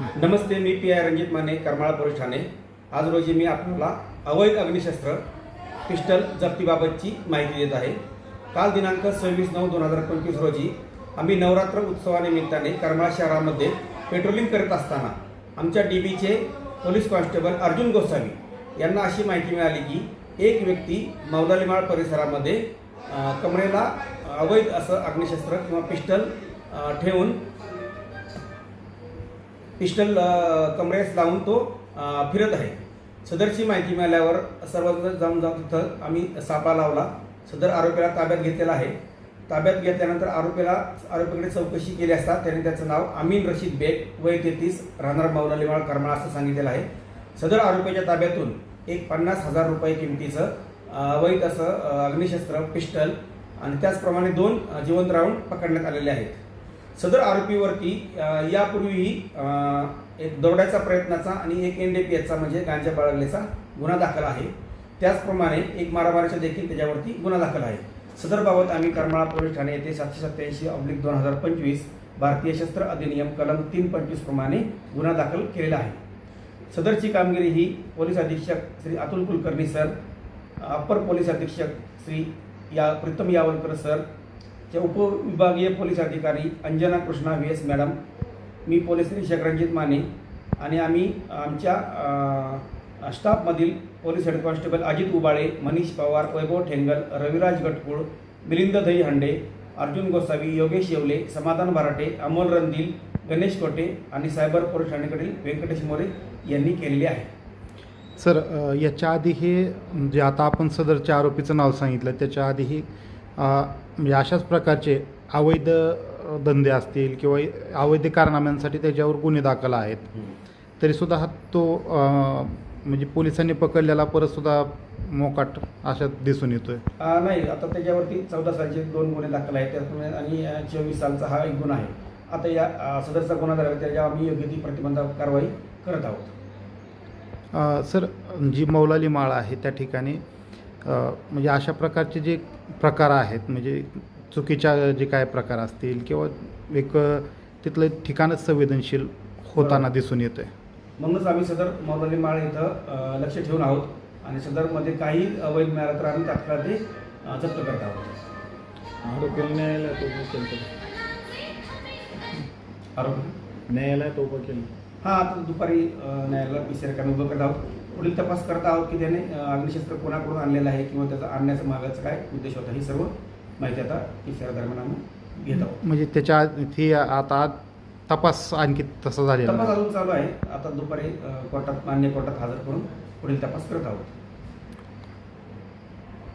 Namaste me P I Ranjit Mane Karmala police Thane. आज रोजी मी आपल्याला अवैध अग्निशस्त्र पिस्टल जप्तीबाबतची माहिती देत आहे. काल दिनांक सव्वीस नऊ दोन हजार पंचवीस रोजी आम्ही नवरात्र उत्सवानिमित्ताने करमाळा शहरामध्ये पेट्रोलिंग करत असताना आमच्या डी बीचे पोलीस कॉन्स्टेबल अर्जुन गोसावी यांना अशी माहिती मिळाली की एक व्यक्ती मौदालीमाळ परिसरामध्ये कमरेला अवैध असं अग्निशस्त्र किंवा पिस्टल ठेवून पिस्टल कमरेस लावून तो फिरत आहे. सदरची माहिती मिळाल्यावर सर्वजण जाऊन जाऊन तिथं आम्ही सापळा लावला. सदर आरोपीला ताब्यात घेतलेला आहे. ताब्यात घेतल्यानंतर आरोपीला आरोपीकडे चौकशी केली असता त्याने त्याचं नाव अमीन रशीद बेग वय तेहतीस राहणार मौलालीमाळ करमाळा असं सांगितलेलं आहे. सदर आरोपीच्या ताब्यातून एक पन्नास हजार रुपये किमतीचं अ, असं अग्निशस्त्र पिस्टल आणि त्याचप्रमाणे दोन जिवंत राऊंड पकडण्यात आलेले आहेत. सदर आरोपीवरती यापूर्वीही एक दरोड्याचा प्रयत्नाचा आणि एक एन डी पी एचचा म्हणजे गांजा बाळगल्याचा गुन्हा दाखल आहे. त्याचप्रमाणे एक मारामारीचा देखील त्याच्यावरती गुन्हा दाखल आहे. सदरबाबत आम्ही करमाळा पोलीस ठाणे येथे सातशे सत्याऐंशी ऑब्लिक दोन हजार पंचवीस भारतीय शस्त्र अधिनियम कलम तीन पंचवीस प्रमाणे गुन्हा दाखल केलेला आहे. सदरची कामगिरी ही पोलीस अधीक्षक Shri Atul Kulkarni sir upper police अधीक्षक श्री या प्रीतम यावलकर सर चे उपविभागीय पोलीस अधिकारी Anjana Krishna V S madam मी पोलीस निरीक्षक रणजित माने आणि आम्ही आमच्या स्टाफमधील police head constable Ajit Ubale Manish Pawar Vaibhav Thengal Raviraj Gatkul Milind Dahihande Arjun Gosavi Yogesh Yewale Samadhan Barate Amol Randil Ganesh Kote आणि cyber police ठाणेकडील व्यंकटेश मोरे यांनी केलेले आहे. Sir याच्या आधी हे जे आता आपण सदरच्या आरोपीचं नाव सांगितलं त्याच्या आधी हे म्हणजे अशाच प्रकारचे अवैध धंदे असतील किंवा अवैध कारनाम्यांसाठी त्याच्यावर गुन्हे दाखल आहेत. तरीसुद्धा हा तो म्हणजे पोलिसांनी पकडलेला परतसुद्धा मोकाट अशात दिसून येतोय. नाही आता त्याच्यावरती चौदा सालचे दोन गुन्हे दाखल आहेत. त्याप्रमाणे आणि चोवीस सालचा हा एक गुन्हा आहे. आता या सदरचा गुन्हा झाला त्याच्यावर आम्ही योग्य ती प्रतिबंधक कारवाई करत आहोत. सर जी मौलाली माळ आहे त्या ठिकाणी म्हणजे अशा प्रकारचे जे प्रकार आहेत म्हणजे चुकीच्या जे काय प्रकार असतील किंवा एक तिथलं ठिकाणच संवेदनशील होताना दिसून येतं आहे म्हणूनच आम्ही सदर मौलाली माळ इथं लक्ष ठेवून आहोत आणि सदरमध्ये काही अवैध मिळालं तर आम्ही तात्काळ ते जप्त करत आहोत. आरोपीला न्यायालयात उभं केलं. तर आरोप? न्यायालयात उभं केलं. हा आता दुपारी न्यायालयाला सी आर उभं करत आहोत. पुढील तपास करत आहोत की त्याने अग्निशस्त्र कोणाकडून आणलेलं आहे किंवा त्याचा आणण्याचा मागाचा काय उद्देश होता ही सर्व माहिती आता पी सी आर दरम्यान आम्ही घेत आहोत. म्हणजे त्याच्या आता तपास आणखी तसा झालेला तपास. अजून चालू आहे. आता दुपारी कोर्टात मान्य कोर्टात हजर करून पुढील तपास करत आहोत.